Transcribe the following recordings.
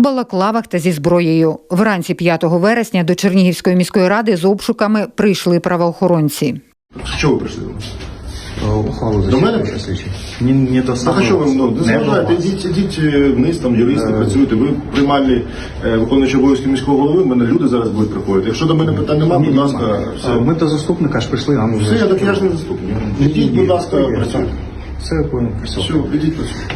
балаклавах та зі зброєю. Вранці 5 вересня до Чернігівської міської ради з обшуками прийшли правоохоронці. Що ви прийшли? До мене? Не, не то Так а що ви ну, не до вас. Ідіть, ідіть е, вниз, там юристи працюєте. Ви приймальні е, виконуючи обов'язки міського голови. в мене люди зараз будуть приходити. Якщо до мене питань немає, будь ласка, А, все. Ми до заступника ж прийшли, а ми Все, я так я ж не заступник. Ідіть, будь ласка, працюйте. Все, я понял, все. Все, ідіть працюйте.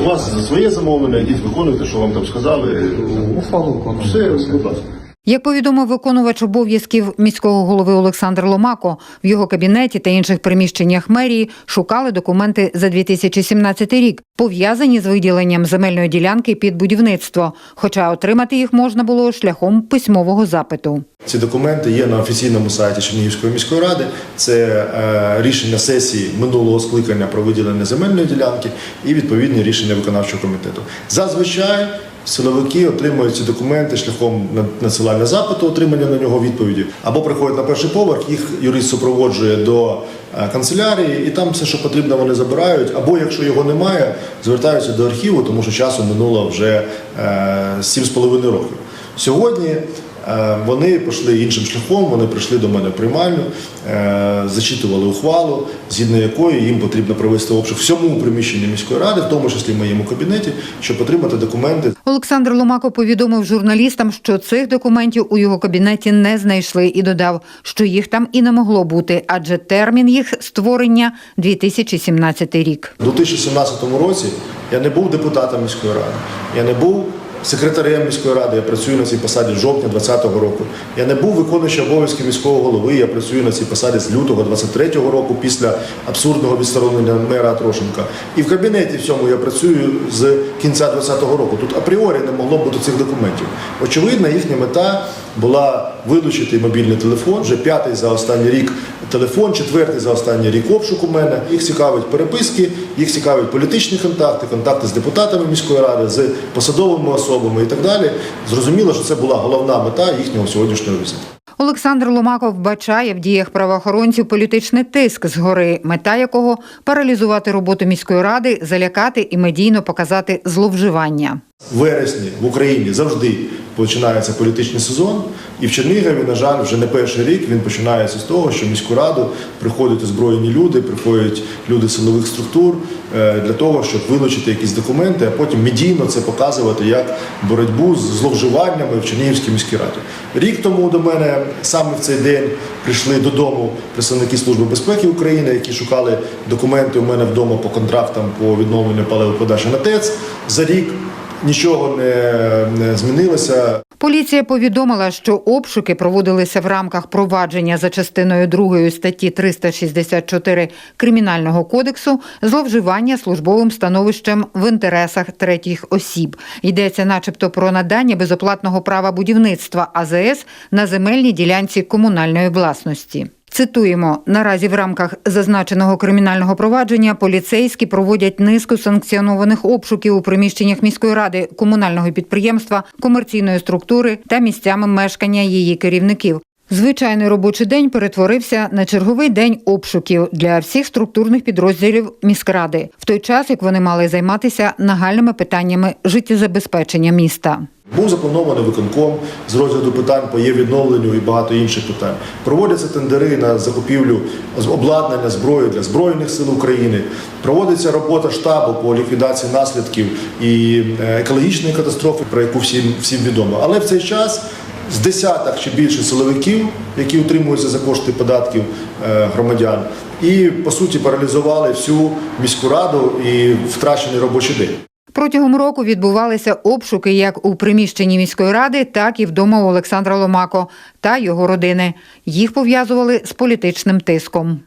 У вас своє замовлення, ідіть виконуйте, що вам там сказали. Ухвалу виконуємо. Все, будь ласка. Як повідомив виконувач обов'язків міського голови Олександр Ломако, в його кабінеті та інших приміщеннях мерії шукали документи за 2017 рік, пов'язані з виділенням земельної ділянки під будівництво, хоча отримати їх можна було шляхом письмового запиту. Ці документи є на офіційному сайті Чернігівської міської ради. Це е, рішення сесії минулого скликання про виділення земельної ділянки і відповідні рішення виконавчого комітету. Зазвичай силовики отримують ці документи шляхом на- надсилання запиту, отримання на нього відповіді, або приходять на перший поверх, їх юрист супроводжує до е, канцелярії, і там все, що потрібно, вони забирають. Або якщо його немає, звертаються до архіву, тому що часу минуло вже е, 7,5 років. Сьогодні Е, Вони пішли іншим шляхом, вони прийшли до мене в приймальню, е, зачитували ухвалу, згідно якої їм потрібно провести обшук всьому приміщенні міської ради, в тому числі в моєму кабінеті, щоб отримати документи. Олександр Ломако повідомив журналістам, що цих документів у його кабінеті не знайшли, і додав, що їх там і не могло бути, адже термін їх створення 2017 рік. У 2017 році я не був депутатом міської ради, я не був секретарем міської ради, я працюю на цій посаді з жовтня 2020 року. Я не був виконуючим обов'язки міського голови, я працюю на цій посаді з лютого 23 року після абсурдного відсторонення мера Трошенка. І в кабінеті в цьому я працюю з кінця 2020 року. Тут апріорі не могло бути цих документів. Очевидно, їхня мета була вилучити мобільний телефон, вже п'ятий за останній рік телефон, четвертий за останній рік обшук у мене. Їх цікавить переписки, їх цікавить політичні контакти, контакти з депутатами міської ради, з посадовими особами і так далі. Зрозуміло, що це була головна мета їхнього сьогоднішнього візиту. Олександр Ломаков вбачає в діях правоохоронців політичний тиск згори, мета якого паралізувати роботу міської ради, залякати і медійно показати зловживання. Вересні в Україні завжди починається політичний сезон, і в Чернігові, на жаль, вже не перший рік він починається з того, що в міську раду приходять озброєні люди, приходять люди силових структур е, для того, щоб вилучити якісь документи, а потім медійно це показувати як боротьбу з зловживаннями в Чернігівській міській раді. Рік тому до мене саме в цей день прийшли додому представники Служби безпеки України, які шукали документи у мене вдома по контрактам по відновленню паливоподачі на ТЕЦ за рік. Нічого не, не змінилося. Поліція повідомила, що обшуки проводилися в рамках провадження за частиною 2 статті 364 Кримінального кодексу зловживання службовим становищем в інтересах третіх осіб. Йдеться начебто про надання безоплатного права будівництва АЗС на земельній ділянці комунальної власності. Цитуємо, наразі в рамках зазначеного кримінального провадження поліцейські проводять низку санкціонованих обшуків у приміщеннях міської ради, комунального підприємства, комерційної структури та місцями мешкання її керівників. Звичайний робочий день перетворився на черговий день обшуків для всіх структурних підрозділів міськради, в той час як вони мали займатися нагальними питаннями життєзабезпечення міста. Був запланований виконком з розгляду питань по є відновленню і багато інших питань. Проводяться тендери на закупівлю обладнання зброї для збройних сил України. Проводиться робота штабу по ліквідації наслідків і е, екологічної катастрофи, про яку всім всім відомо. Але в цей час з десяток чи більше силовиків, які утримуються за кошти податків е, громадян, і по суті паралізували всю міську раду і втрачений робочий день. Протягом року відбувалися обшуки як у приміщенні міської ради, так і вдома у Олександра Ломако та його родини. Їх пов'язували з політичним тиском.